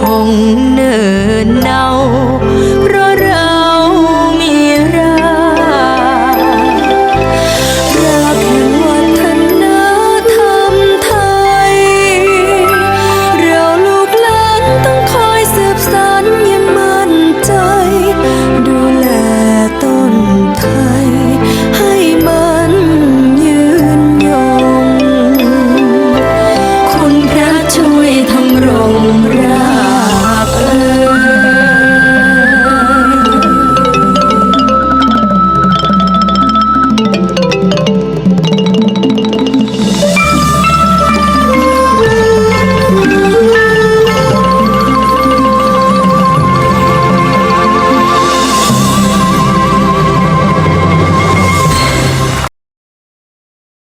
คงเนินเนา